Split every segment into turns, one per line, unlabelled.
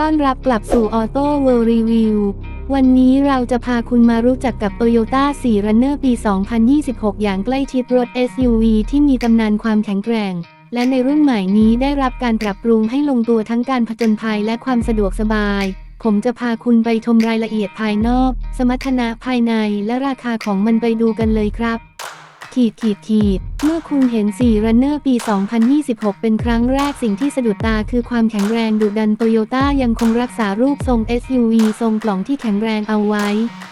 ต้อนรับกลับสู่ออโต้เวิลด์รีวิววันนี้เราจะพาคุณมารู้จักกับ Toyota 4 Runner ปี 2026 อย่างใกล้ชิดรถ SUV ที่มีตำนานความแข็งแกร่ง และในรุ่นใหม่นี้ได้รับการปรับปรุงให้ลงตัวทั้งการผจญภัยและความสะดวกสบาย ผมจะพาคุณไปชมรายละเอียดภายนอก สมรรถนะภายในและราคาของมันไปดูกันเลยครับ ขีดขีดขีดเมื่อคุณเห็น4 Runner ปี 2026 เป็นครั้งแรกสิ่งที่สะดุดตาคือความแข็งแรงดุดันโตโยต้ายังคงรักษารูปทรง SUV ทรงกล่องที่แข็งแรงเอาไว้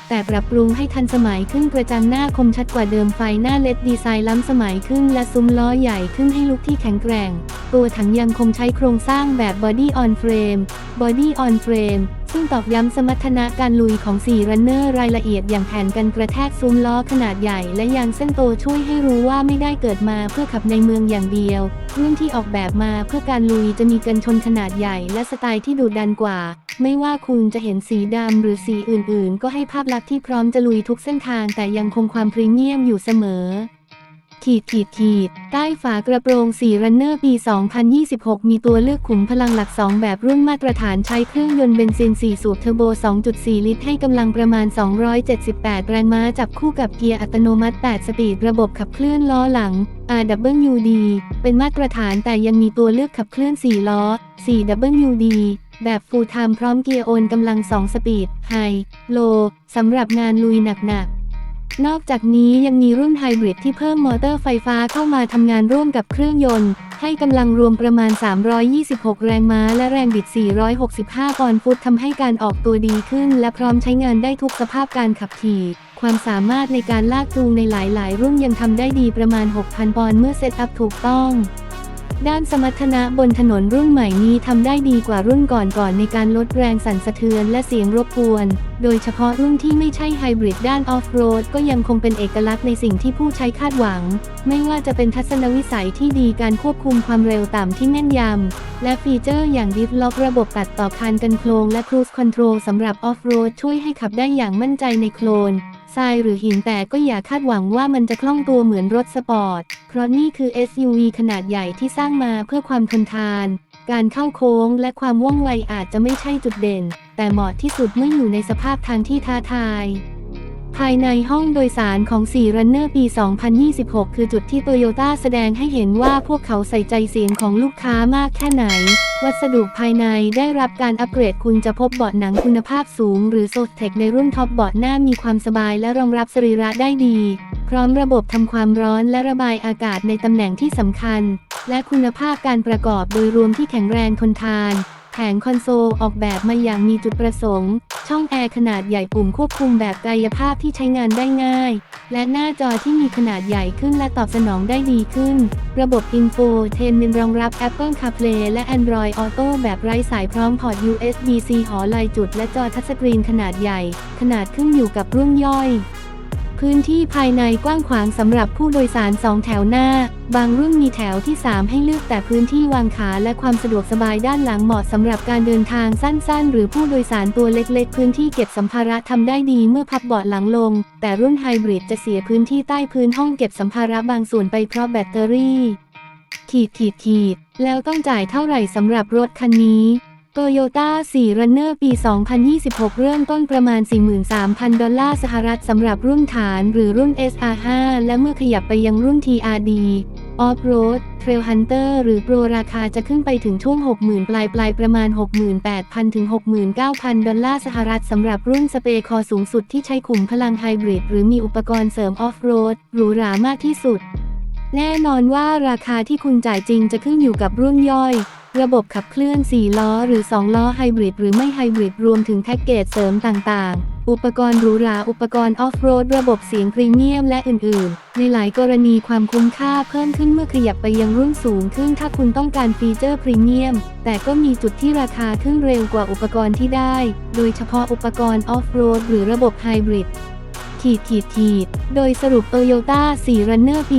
แต่ปรับปรุงให้ทันสมัยขึ้นกระจังหน้าคมชัดกว่าเดิมไฟหน้าเลดดีไซน์ล้ำสมัยขึ้นและซุ้มล้อใหญ่ขึ้นให้ลุกที่แข็งแกร่ง ตัวถังยังคงใช้โครงสร้างแบบ Body on Frame Body on Frame ซึ่งตอกย้ำสมรรถนะการลุยของ4 Runner รายละเอียดอย่างแผ่นกันกระแทกซุ้มล้อขนาดใหญ่และยางเส้นโตช่วยให้รู้ว่าไม่ได้เกิดมาเพื่อขับในเมืองอย่างเดียวรุ่นที่ออกแบบมาเพื่อการลุยจะมีกันชนขนาดใหญ่และสไตล์ที่ดุดันกว่า ไม่ว่าคุณจะเห็นสีดำหรือสีอื่นๆ ก็ให้ภาพลักษณ์ที่พร้อมจะลุยทุกเส้นทางแต่ยังคงความพรีเมียมอยู่เสมอ ขีดขีดขีดใต้ฝากระโปรง4 Runner ปี 2026 มีตัวเลือกขุมพลังหลัก 2 แบบรุ่นมาตรฐานใช้เครื่องยนต์เบนซิน 4 สูบเทอร์โบ 2.4 ลิตร ให้กำลังประมาณ 278 แรงม้าจับคู่กับเกียร์อัตโนมัติ 8 สปีด ระบบขับเคลื่อนล้อหลัง RWD เป็นมาตรฐานแต่ยังมีตัวเลือกขับเคลื่อน 4 ล้อ 4WD แบบ Full Time พร้อมเกียร์โอนกำลัง 2 สปีด High Low สำหรับงานลุยหนักๆ นอกจากนี้ยังมีรุ่นไฮบริดที่เพิ่มมอเตอร์ไฟฟ้าเข้ามาทำงานร่วมกับเครื่องยนต์ ให้กำลังรวมประมาณ 326 แรงม้า และแรงบิด 465 ปอนด์ฟุตทำให้การออกตัวดีขึ้น และพร้อมใช้งานได้ทุกสภาพการขับขี่ ความสามารถในการลากจูงในหลาย ๆ รุ่นยังทำได้ดีประมาณ 6,000 ปอนด์เมื่อเซตอัพถูกต้อง ด้านสมรรถนะบนถนนรุ่นใหม่นี้ทำได้ดีกว่ารุ่นก่อนๆในการลดแรงสั่นสะเทือนและเสียงรบกวน โดยเฉพาะรุ่นที่ไม่ใช่ไฮบริดด้านออฟโรดก็ยังคงเป็นเอกลักษณ์ในสิ่งที่ผู้ใช้คาดหวัง ไม่ว่าจะเป็นทัศนวิสัยที่ดีการควบคุมความเร็วต่ำที่แม่นยำ และฟีเจอร์อย่างดิฟล็อกระบบตัดต่อคันกันโคลงและครู e คอนโทรลสำหรับออฟโรดช่วยให้ขับได้อย่างมั่นใจในโคลน ทรายหรือหินแต่ก็อย่าคาดหวังว่ามันจะคล่องตัวเหมือนรถสปอร์ต เพราะนี่คือ SUV ขนาดใหญ่ที่สร้างมาเพื่อความทนทาน การเข้าโค้งและความว่องไวอาจจะไม่ใช่จุดเด่น แต่เหมาะที่สุดเมื่ออยู่ในสภาพทางที่ท้าทาย ภายในห้องโดยสารของ4 Runner ปี 2026 คือจุดที่โตโยต้าแสดงให้เห็นว่าพวกเขาใส่ใจเสียงของลูกค้ามากแค่ไหน วัสดุภายในได้รับการอัปเกรดคุณจะพบเบาะหนังคุณภาพสูง หรือโซเทคในรุ่นท็อปเบาะหน้ามีความสบายและรองรับสรีระได้ดี พร้อมระบบทำความร้อนและระบายอากาศในตำแหน่งที่สำคัญ และคุณภาพการประกอบโดยรวมที่แข็งแรงทนทาน ผงคอนโซลออกแบบมาอย่างมีจุดประสงค์ ช่องแอร์ขนาดใหญ่ปุ่มควบคุมแบบกายภาพที่ใช้งานได้ง่าย และหน้าจอที่มีขนาดใหญ่ขึ้นและตอบสนองได้ดีขึ้น ระบบอินโฟเทนเมนรองรับ Apple CarPlay และ Android Auto แบบไร้สายพร้อมพอร์ต USB-C หอลายจุด และจอทัชสกรีนขนาดใหญ่ ขนาดขึ้นอยู่กับรุ่นย่อย พื้นที่ภายในกว้างขวางสำหรับผู้โดยสาร2แถวหน้า บางรุ่นมีแถวที่ 3 ให้เลือกแต่พื้นที่วางขาและความสะดวกสบายด้านหลังเหมาะสำหรับการเดินทางสั้นๆ หรือผู้โดยสารตัวเล็กๆ พื้นที่เก็บสัมภาระทำได้ดีเมื่อพับเบาะหลังลง แต่รุ่นไฮบริดจะเสียพื้นที่ใต้พื้นห้องเก็บสัมภาระบางส่วนไปเพราะแบตเตอรี่ขีดขีดขีดแล้วต้องจ่ายเท่าไหร่สำหรับรถคันนี้ Toyota 4 Runner ปี 2026 เริ่มต้นประมาณ 43,000 ดอลลาร์สหรัฐสำหรับรุ่นฐานหรือรุ่น SR5 และเมื่อขยับไปยังรุ่น TRD Off-road Trail Hunter หรือ Pro ราคาจะขึ้นไปถึงช่วง 60,000 ปลายปลายประมาณ 68,000 ถึง 69,000 ดอลลาร์สหรัฐสำหรับรุ่นสเปคอสูงสุดที่ใช้ขุมพลังไฮบริดหรือมีอุปกรณ์เสริม Off-road หรูหรามากที่สุด แน่นอนว่าราคาที่คุณจ่ายจริงจะขึ้นอยู่กับรุ่นย่อย ระบบขับเคลื่อน 4 ล้อ หรือ 2 ล้อไฮบริดหรือไม่ไฮบริดรวมถึงแพ็กเกจเสริมต่างๆอุปกรณ์หรูหรา อุปกรณ์ออฟโรด ระบบเสียงพรีเมียมและอื่น ๆ ในหลายกรณีความคุ้มค่าเพิ่มขึ้นเมื่อขยับไปยังรุ่นสูงขึ้นถ้าคุณต้องการฟีเจอร์พรีเมียม แต่ก็มีจุดที่ราคาขึ้นเร็วกว่าอุปกรณ์ที่ได้ โดยเฉพาะอุปกรณ์ออฟโรดหรือระบบไฮบริด ขีดขีดขีดโดยสรุป Toyota 4 Runner ปี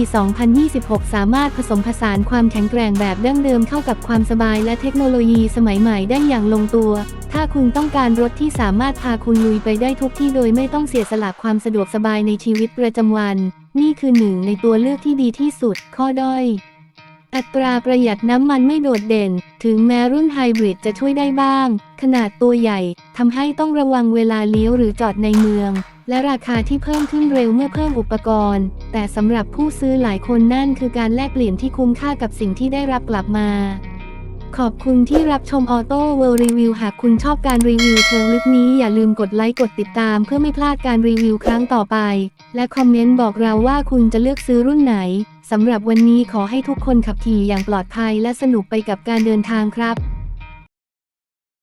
2026 สามารถผสมผสานความแข็งแกร่งแบบดั้งเดิมเข้ากับความสบายและเทคโนโลยีสมัยใหม่ได้อย่างลงตัว ถ้าคุณต้องการรถที่สามารถพาคุณลุยไปได้ทุกที่โดยไม่ต้องเสียสละความสะดวกสบายในชีวิตประจำวัน นี่คือหนึ่งในตัวเลือกที่ดีที่สุด ข้อด้อย อัตราประหยัดน้ำมันไม่โดดเด่น ถึงแม้รุ่นไฮบริดจะช่วยได้บ้าง ขนาดตัวใหญ่ทำให้ต้องระวังเวลาเลี้ยวหรือจอดในเมือง และราคาที่เพิ่มขึ้นเร็วเมื่อเพิ่มอุปกรณ์ แต่สำหรับผู้ซื้อหลายคนนั่นคือการแลกเปลี่ยนที่คุ้มค่ากับสิ่งที่ได้รับกลับมา ขอบคุณที่รับชมออโต้เวิลด์รีวิวหากคุณชอบการรีวิวเชิงลึกนี้อย่าลืมกดไลค์กดติดตามเพื่อไม่พลาดการรีวิวครั้งต่อไป และคอมเมนต์บอกเราว่าคุณจะเลือกซื้อรุ่นไหน สำหรับวันนี้ขอให้ทุกคนขับขี่อย่างปลอดภัยและสนุกไปกับการเดินทางครับ